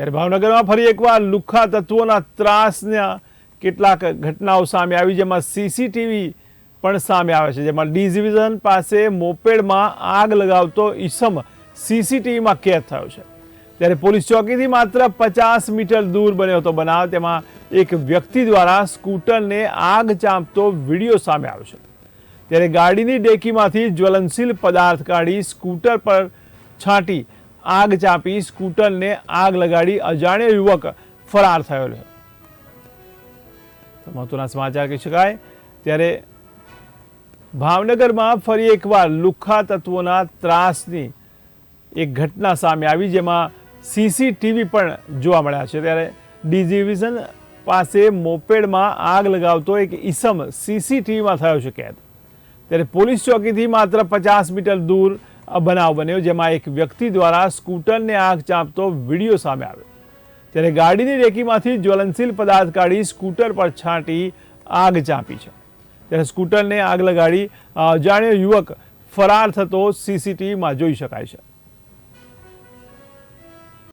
ત્યારે ભાવનગરમાં ફરી એકવાર લુખ્ખા તત્વોના ત્રાસના કેટલાક ઘટનાઓ સામે આવી, જેમાં સીસીટીવી પણ સામે આવે છે. જેમાં ડી ડિવિઝન પાસે મોપેડમાં આગ લગાવતો ઈસમ સીસીટીવીમાં કેદ થયો છે. ત્યારે પોલીસ ચોકીથી માત્ર પચાસ મીટર દૂર બન્યો હતો બનાવ. તેમાં એક વ્યક્તિ દ્વારા સ્કૂટરને આગ ચાંપતો વીડિયો સામે આવ્યો છે. ત્યારે ગાડીની ડેકીમાંથી જ્વલનશીલ પદાર્થ કાઢી સ્કૂટર પર છાંટી આગ ચાંપી સ્કૂટરને આગ લગાડી અજાણ્યો યુવક ફરાર થયો છે મહત્વના સમાચાર કહી શકાય, ત્યારે ભાવનગરમાં ફરી એકવાર લુખ્ખા તત્વોના ત્રાસની એક ઘટના સામે આવી, જેમાં સીસીટીવી પણ જોવા મળ્યા છે. ત્યારે ડિવિઝન પાસે મોપેડમાં આગ લગાવતો એક ઈસમ સીસીટીવીમાં થયો છે કેદ. ત્યારે પોલીસ ચોકીથી માત્ર પચાસ મીટર દૂર બનાવ બન્યો, જેમાં એક વ્યક્તિ દ્વારા સ્કૂટરને આગ ચાંપતો વીડિયો સામે આવ્યો. ત્યારે ગાડીની રેકીમાંથી જ્વલનશીલ પદાર્થ કાઢી સ્કૂટર પર છાંટી આગ ચાંપી છે. ત્યારે સ્કૂટરને આગ લગાડી જાણ્યો યુવક ફરાર થતો સીસીટીવીમાં જોઈ શકાય છે.